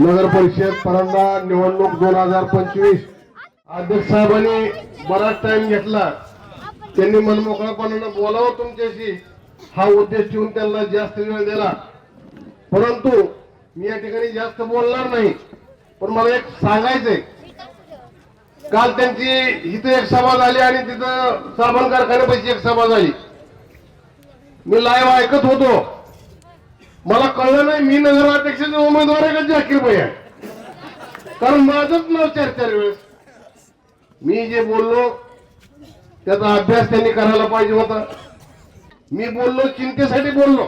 नगर परिषद परंदा निवडणूक दोन हजार पंचवीस. अध्यक्ष साहेबांनी बराच टाइम घेतला. त्यांनी मनमोकळेपणानं बोलावं तुमच्याशी? हा उद्देश ठेवून त्यांना जास्त वेळ दिला. परंतु मी या ठिकाणी जास्त बोलणार नाही. पण मला एक सांगायचंय. काल त्यांची इथं एक सभा झाली आणि तिथं साबण कारखान्यापैकी एक सभा झाली. मी लाईव्ह ऐकत होतो. मला कळलं नाही मी नगराध्यक्षाचे उमेदवार आहे का जाकीर भाई आहे? कारण माझंच नाव चार चार वेळेस. मी जे बोललो त्याचा अभ्यास त्यांनी करायला पाहिजे होता. मी बोललो चिंतेसाठी बोललो.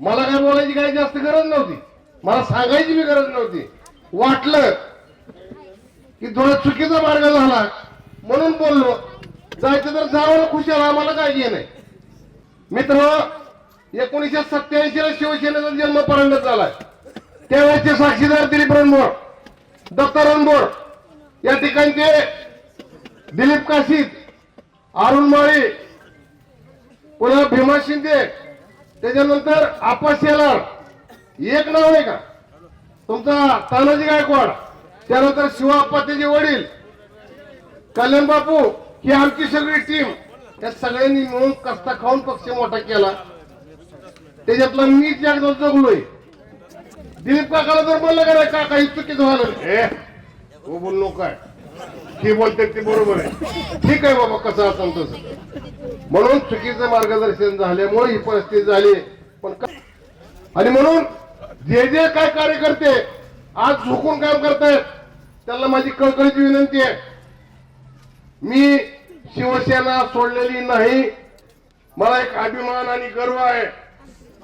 मला काय बोलायची काही जास्त गरज नव्हती. मला सांगायची बी गरज नव्हती. वाटलं की थोडा चुकीचा मार्ग झाला. म्हणून बोललो. जायचं तर जावं खुशाल आम्हाला काय घे नाही मित्र एकोणीसशे सत्याऐंशी ला शिवसेनेचा जन्म परंडत झालाय. त्यावेळेसचे साक्षीदार दिलीप रणबोर दत्त रणबोर या ठिकाणचे दिलीप काशीद अरुण माळी पुन्हा भीमा शिंदे त्याच्यानंतर आपा शेलार एक नाव आहे का? तुमचा तानाजी गायकवाड त्यानंतर शिवाप्पा त्याचे वडील कल्याण बापू ही आमची सगळी टीम या सगळ्यांनी मिळून कस्ता खाऊन पक्ष मोठा केला. त्याच्यातला मीच एकदा जगलोय. दिलीप काकाला जर बोललं का नाही काका ही चुकीचं झालं. हे हो बोल नको काय ती बोलते ते बरोबर आहे. ठीक आहे बाबा कसं असाल तसं. म्हणून चुकीचं मार्गदर्शन झाल्यामुळे ही परिस्थिती झाली. पण आणि म्हणून जे जे काय कार्यकर्ते आज झोकून काम करतायत त्यांना माझी कळकळीची विनंती आहे. मी शिवसेना सोडलेली नाही. मला एक अभिमान आणि गर्व आहे.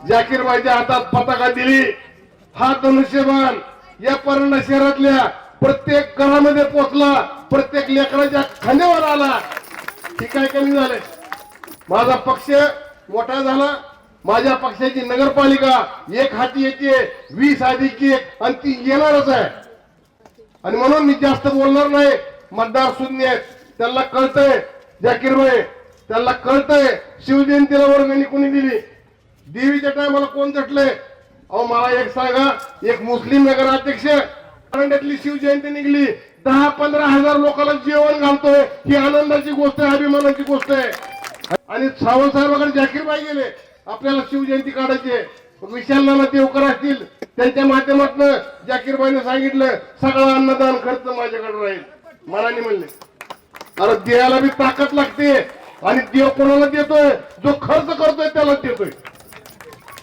जाकीरबाईच्या हातात पताका दिली. हा धनुष्यबाण या परंडा शहरातल्या प्रत्येक घरामध्ये पोचला प्रत्येक लेकराच्या खांद्यावर आला. हे काय कमी झाले माझा पक्ष मोठा झाला. माझ्या पक्षाची नगरपालिका एक हाती येते वीस अधिक एक आणि ती येणारच आहे. आणि म्हणून मी जास्त बोलणार नाही. मतदार शून्य आहेत. त्यांना कळतंय जाकीरभाई त्यांना कळतंय. शिवजयंतीला वर्गणी कोणी दिली? देवीच्या टायमाला कोण झटलंय? अहो मला एक सांगा एक मुस्लिम नगराध्यक्ष परंड्यातली शिवजयंती निघली. दहा पंधरा हजार लोकांना जेवण घालतोय. ही आनंदाची गोष्ट आहे अभिमानाची गोष्ट आहे. आणि सावंत साहेबाकडे जाकीरबाई गेले. आपल्याला शिवजयंती काढायची आहे. विशाल नाना देवकर असतील त्यांच्या माध्यमातून जाकीरबाईने सांगितलं सगळं अन्नदान खर्च माझ्याकडे राहील. मनाने म्हणले. अरे देहाला बी ताकद लागते. आणि देव कोणाला देतोय? जो खर्च करतोय त्याला देतोय.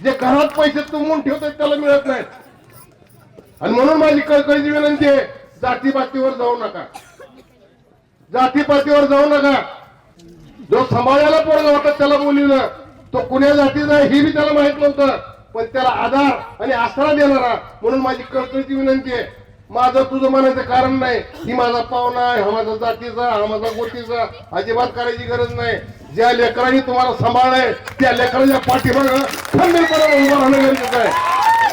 जे घरात पैसे तुंबून ठेवतात त्याला मिळत नाहीत. आणि म्हणून माझी कळकळीची विनंती आहे जातीपातीवर जाऊ नका. जातीपातीवर जाऊ नका. जो समाजाला पोरगा होता त्याला बोलविलं तो कुण्या जातीचा आहे हे बी त्याला माहीत नव्हतं पण त्याला आधार आणि आसरा देणारा म्हणून माझी कळकळीची विनंती आहे. माझं तुझं म्हणायचं कारण नाही. ही माझा पाहुणा आहे हा माझा जातीचा हा माझा गोटीचा अजिबात करायची गरज नाही. ज्या लेकरांनी तुम्हाला सांभाळलंय त्या लेकरांच्या पाठीमागं खंबीरपणे उभं राहणं गरजेचं आहे.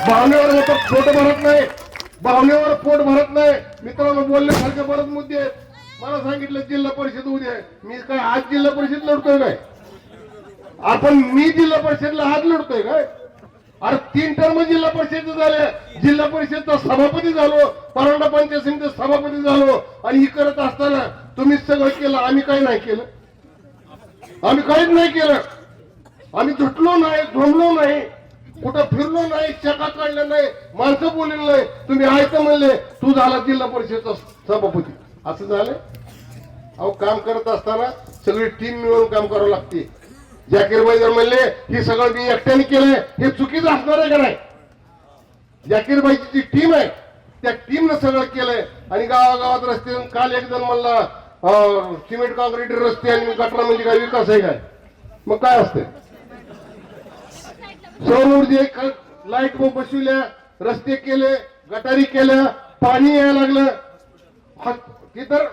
भावनेवर मोठं पोट भरत नाही. भावनेवर पोट भरत नाही. मित्रांनो बोलण्यासारखे बरेच मुद्दे आहेत. मला सांगितलं जिल्हा परिषद उद्या मी काय आज जिल्हा परिषद लढतोय काय? आपण मी जिल्हा परिषदला हात लढतोय काय? अरे तीन टर्म जिल्हा परिषद झाले जिल्हा परिषदचा सभापती झालो. परांडा पंचायत समितीचा सभापती झालो. आणि ही करत असताना तुम्हीच सगळं केलं आम्ही काय नाही केलं? आम्ही काहीच नाही केलं. आम्ही झुटलो नाही झोमलो नाही कुठं फिरलो नाही चकात काढलं नाही माणसं बोललेलं नाही. तुम्ही ऐकतं म्हणले तू झाला जिल्हा परिषदचा सभापती. असं झालं. अहो काम करत असताना सगळी टीम मिळून काम करावं लागते. जाकीरबाई जर म्हणले हे सगळं मी एकट्याने केलंय हे चुकीचं असणार आहे का नाही? जाकीरबाईची जी टीम आहे त्या टीमनं सगळं केलंय. आणि गावागावात रस्ते काल एक जण म्हणला सिमेंट कॉन्क्रीट रस्ते आणि गटरा म्हणजे काय? विकास आहे काय? मग काय असते सौर ऊर्जे लाइट बसविल्या रस्ते केले गटारी केल्या पाणी यायला लागलं. हा- ती तर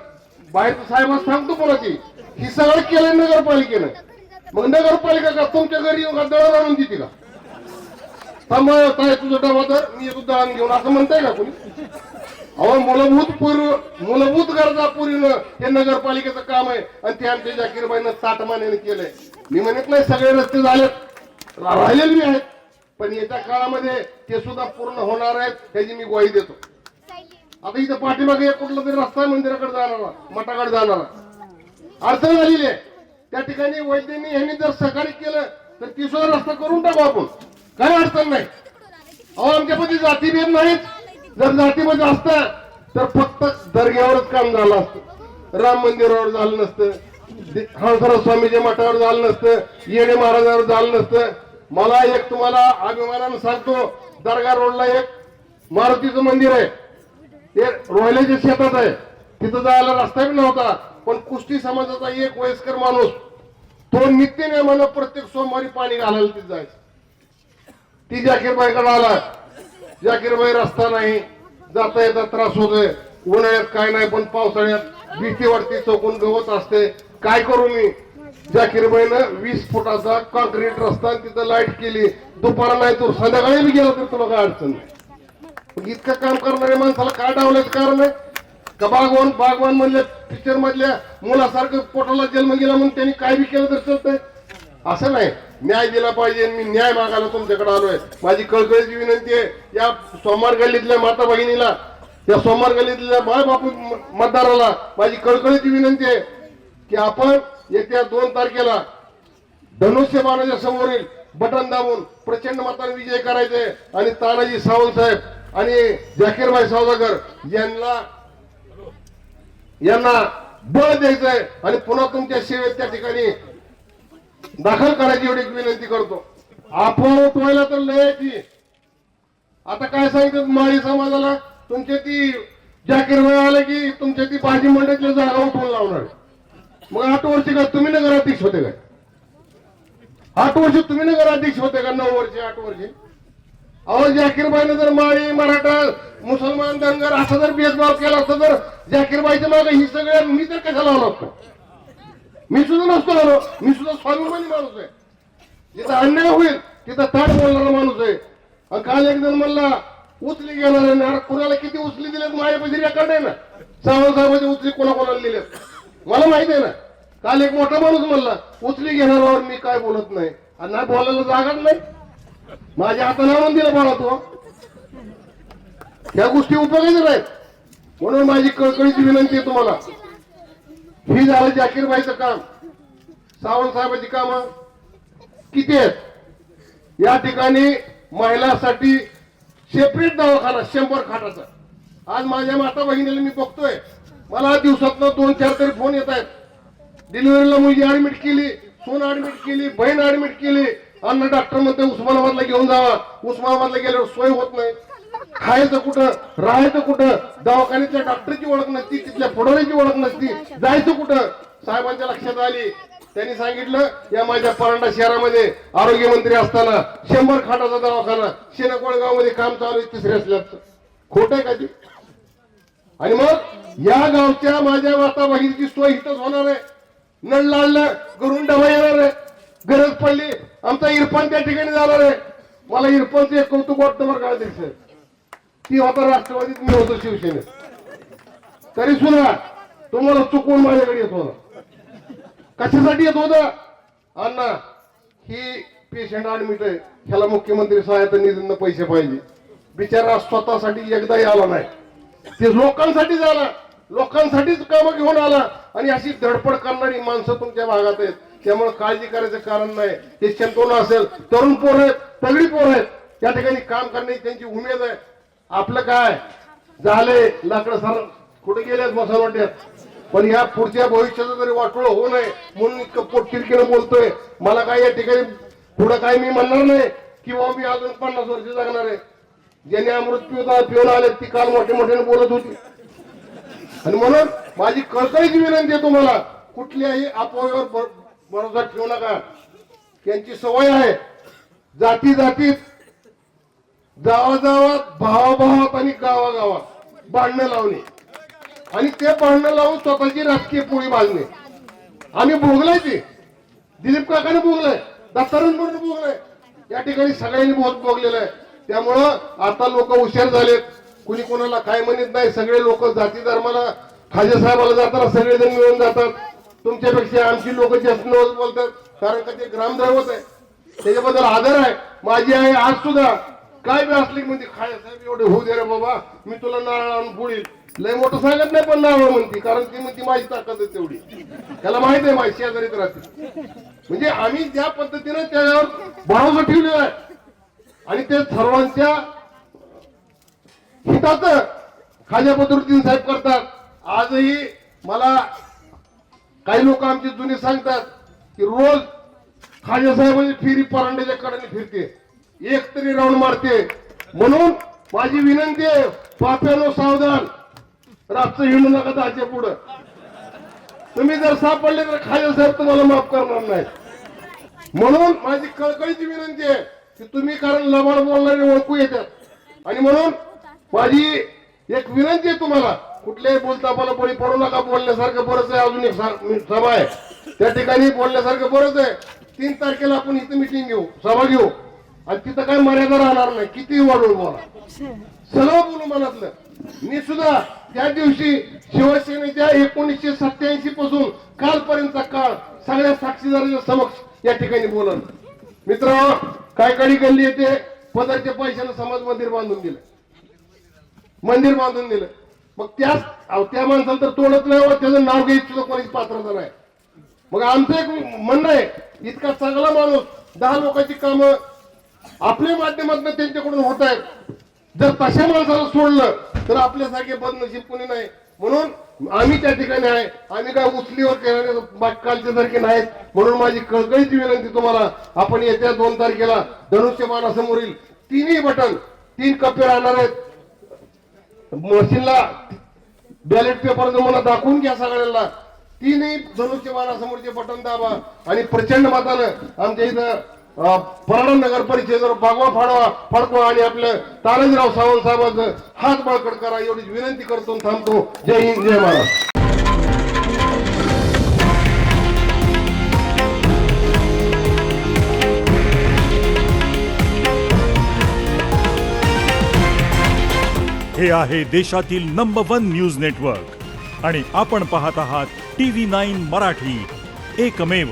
बाहेर साहेब सांगतो कोणाची ही सगळं केलं नगरपालिकेनं. मग नगरपालिका का तुमच्या घरी येऊन का दळण आणून देते का? थांबा काय तुझं डबा तर मी येतो दळण घेऊन. असं म्हणताय का कोणी? अहो मूलभूत पूर्व मूलभूत गरजा पूर्ण हे नगरपालिकेचं काम आहे. आणि ते आमच्या जाकीरबाईनं साठ मान्याने केलंय. मी म्हणत नाही सगळे रस्ते झालेत. राहिलेले बी आहेत. पण येत्या काळामध्ये ते सुद्धा पूर्ण होणार आहेत त्याची मी ग्वाही देतो. आता इथं पाठीमागे कुठला तरी रस्ता आहे मंदिराकडे जाणारा मठाकडे जाणारा. अडचण झालेली आहे. त्या ठिकाणी वैद्यांनी यांनी जर सहकार्य केलं तर ती सुद्धा रस्ता करून टाकू आपण. काय अडचण नाही. अहो आमच्यामध्ये जातीभेद नाहीत. जर जातीमध्ये असत तर फक्त दर्ग्यावरच काम झालं असतं. राम मंदिरावर झालं नसतं. दे- हंसराज स्वामीच्या मठावर झालं नसतं. येणे महाराजावर झालं नसतं. मला एक तुम्हाला अभिमानानं सांगतो दर्गा रोडला एक मारुतीचं मंदिर आहे. ते रोहिल्याच्या शेतात आहे. तिथं जायला रस्ता बी नव्हता पण कुस्ती समाजाचा एक वयस्कर माणूस तो नित्य नियमानं प्रत्येक सोमवारी पाणी घालायला तिथे जायचं. ती जाकीरबाईकडे आला. जाकीरबाई रस्ता नाही जाता येता त्रास होतोय. उन्हाळ्यात काय नाही पण पावसाळ्यात भीती वाटते चौकून गवत असते. काय करू मी? जाकीरबाईनं वीस फुटाचा कॉन्क्रीट रस्ता तिथं लाइट केली. दुपारा नाही तू संध्याकाळी बी गेला तर तुला काय अडचण नाही. इतकं काम करणाऱ्या माणसाला काय डावल्याचं कारण आहे? का बागवान बागवान मधल्या पिक्चर मधल्या मुलासारखं पोटाला जन्म गेला म्हणून त्यांनी काय बी केलं तर चालतंय? असं नाही. न्याय दिला पाहिजे मी न्याय मागायला तुमच्याकडे आलोय. माझी कळकळीची विनंती आहे या सोमवार गल्लीतल्या माता भगिनीला या सोमवार गल्लीतल्या बाय बापू मतदाराला माझी कळकळीची विनंती आहे की आपण येत्या दोन तारखेला धनुष्यबाणाच्या समोरील बटन दाबून प्रचंड मताने विजय करायचे आणि तानाजी सावंत साहेब आणि जाकीरभाई सौदागर यांना यांना बळ द्यायचंय आणि पुन्हा तुमच्या सेवेत त्या ठिकाणी दाखल करायची एवढी विनंती करतो. आपण उठवायला तर लय आता काय सांगितलं माळी समाजाला? तुमच्या ती जाकीरभाई आले की तुमच्या ती भाजी मंडळातल्या जागा उठवून लावणार मग आठ वर्ष का तुम्ही नगराध्यक्ष होते काय? आठ वर्ष तुम्ही नगराध्यक्ष होते का? नऊ वर्ष आठ वर्ष. अहो जाकीरबाईनं जर माळी मराठा मुसलमान धनगर असा जर भेदभाव केला असता तर जाकीरबाईच्या मागे ही सगळ्या मी तर कशाला आलो असतो? मी सुद्धा नसतो आलो मी सुद्धा स्वाभिमानी माणूस आहे. जिथं अन्याय होईल तिथं ताट बोलणारा माणूस आहे. आणि काल एक जण म्हणला उचली घेणार आहे ना. कुणाला किती उचली दिल्यात माझ्यापाशी रेकॉर्ड आहे ना. सावंत साहेबांची उचली कोणाकोणाला दिल्यात मला माहीत आहे ना. काल एक मोठा माणूस म्हणला उचली घेणाऱ्यावर मी काय बोलत नाही. आणि नाही बोलायला जागाच नाही. माझ्या आता आणून दिलं बोला तो. ह्या गोष्टी उपयोगाच्या नाहीत. म्हणून माझी कळकळीची विनंती आहे तुम्हाला. ही झालं जाकीरबाईचं काम. सावंत साहेबांची काम किती आहेत? या ठिकाणी महिलांसाठी सेपरेट दवाखाना शंभर खाटाचा. आज माझ्या माता बहिणीला मी बघतोय. मला दिवसातनं दोन चार तरी फोन येत आहेत. डिलिव्हरीला मुलगी ऍडमिट केली सोन ऍडमिट केली बहीण ऍडमिट केली. अन्न डॉक्टर म्हणते उस्मानाबादला घेऊन जावा. उस्मानाबादला गेल्यावर सोय होत नाही. खायचं कुठं? राहायचं कुठं? दवाखान्यातल्या डॉक्टरची ओळख नसती तिथल्या पुढाऱ्याची ओळख नसती. जायचं कुठं? साहेबांच्या लक्षात आली. त्यांनी सांगितलं या माझ्या परांडा शहरामध्ये आरोग्य मंत्री असताना शंभर खाटाचा दवाखाना शेनकोळगावमध्ये काम चालू आहे तिसऱ्या स्लॅबचं. खोट आहे का ते? आणि मग या गावच्या माझ्या माता बहिणीची सोय इथंच होणार आहे. नळ लाडलं घरून डबा येणार आहे. गरज पडली आमचा इरफान त्या ठिकाणी जाणार आहे. मला इरफानचं एक कौतुक वाटतं बरं का दिसत ती होता राष्ट्रवादीत मी होतो शिवसेनेत. तरी सुद्धा तुम्हाला चुकवून माझ्याकडे येत होता. कशासाठी येत होता? अण्णा ही पेशंट ऍडमिट आहे. ह्याला मुख्यमंत्री सहायता निधीनं पैसे पाहिजे. बिचारा स्वतःसाठी एकदाही आला नाही. ते लोकांसाठीच आला लोकांसाठीच कामं घेऊन आला. आणि अशी धडपड करणारी माणसं तुमच्या भागात आहेत. त्यामुळे काळजी करायचं कारण नाही. हे शंतोन असेल तरुण पोर आहेत तगडी पोर आहेत. या ठिकाणी काम करण्याची त्यांची उमेद आहे. आपलं काय? झाले लाकडं सर कुठे गेले मसालवाट्यात पण या पुढच्या भविष्याचं जरी वाटोळ होऊ नये म्हणून इतकं पोटतिरकीनं बोलतोय. मला काय या ठिकाणी पुढं काय मी म्हणणार नाही किंवा मी अजून पन्नास वर्ष जगणार आहे. ज्याने अमृत पिऊन पिऊन आले ती काल मोठे मोठ्याने बोलत होती. आणि म्हणून माझी कळकळीची विनंती आहे तुम्हाला कुठल्याही अपोयावर भर- भरोसा ठेवू नका. त्यांची सवय आहे. जाती जातीत गावागावात भावाभावात आणि गावागावात भांडणं लावणे. आणि ते भांडणं लावून स्वतःची राजकीय पोळी बांधणे आम्ही भोगलाय ते. दिलीप काकाने भोगलाय. दत्तारण भोगलाय. या ठिकाणी सगळ्यांनी बहुत भोगलेलं आहे. त्यामुळं आता लोक हुशार झालेत. कुणी कोणाला काय म्हणत नाही. सगळे लोक जाती धर्माला खाजे साहेबाला जाताना सगळेजण मिळून जातात. तुमच्यापेक्षा आमची लोक जास्त नवस बोलतात. कारण का ते ग्रामदैवत आहे. त्याच्याबद्दल आदर आहे. माझी आई आज सुद्धा काय बी असली म्हणजे म्हणते खाय साहेब एवढे होऊ दे रे बाबा मी तुला नारळ आणून पुढील. लय मोठं सांगत नाही पण नारळ म्हणते कारण ती म्हणते माझी ताकद आहे तेवढी. त्याला माहीत आहे माझी शेजारीत राहते. म्हणजे आम्ही ज्या पद्धतीने त्याच्यावर भरोसा ठेवलेला आहे आणि ते सर्वांच्या हितात खाजा बदरुद्दीन साहेब करतात. आजही मला काही लोक आमचे जुने सांगतात की रोज खाजा साहेबांची फिरी परांड्याच्या कडाने फिरते. एक तरी राऊंड मारते. म्हणून माझी विनंती आहे पाप्यानो सावधान. रातचं हिंडू नका दाच्या पुढं. तुम्ही जर सापडले तर खाली साहेब तुम्हाला माफ करणार नाही म्हणून माझी कळकळीची विनंती आहे की तुम्ही कारण लबाड बोलणारे ओळखू येतात. आणि म्हणून माझी एक विनंती आहे तुम्हाला कुठल्याही मला बळी पडू नका बोलण्यासारखं बरंच आहे अजून एक सभा आहे. त्या ठिकाणी बोलण्यासारखं बरंच आहे. तीन तारखेला आपण इथं मिटिंग घेऊ सभा घेऊ. आणि तिथं काय मर्यादा राहणार नाही. किती वाढवून बोला. सगळं बोलू मनातलं. मी सुद्धा त्या दिवशी शिवसेनेच्या एकोणीसशे सत्याऐंशी पासून कालपर्यंतचा काळ सगळ्या साक्षीदारांच्या समक्ष या ठिकाणी बोलल मित्र काय काळी गल्ली येते पदाच्या पैशानं समाज मंदिर बांधून दिलं. मंदिर बांधून दिलं. मग त्याच त्या माणसाला तर तोडत नाही त्याचं नाव घ्यायचं सुद्धा कोणीच पात्रता नाही. मग आमचं एक म्हणणं आहे इतका चांगला माणूस दहा लोकांची कामं आपल्या माध्यमातून त्यांच्याकडून होत आहेत. जर तशा माणसाला सोडलं तर आपल्यासारखे बदनशीब कोणी नाही. म्हणून आम्ही त्या ठिकाणी आहे. आम्ही काय उचलीवर कालच्या सारखे नाहीत. म्हणून माझी कळकळीची विनंती तुम्हाला आपण येत्या दोन तारखेला धनुष्यबाणासमोरील तिन्ही बटन तीन कप्पे राहणार आहेत. मशीनला बॅलेट पेपर मला दाखवून घ्या सगळ्यांना. तीनही धनुष्यबाणासमोरचे बटन दाबा आणि प्रचंड मतानं आमच्या इथं परळण नगर परिषदेवर बागवा फाडवा फडकवा आणि आपलं तानाजीराव सावंत साहेबांचं हात बळकट करा एवढी विनंती करतो थांबतो. जय हिंद जय महाराज हे आहे देशातील नंबर वन न्यूज नेटवर्क आणि आपण पाहत आहात टी व्ही नाईन मराठी. एकमेव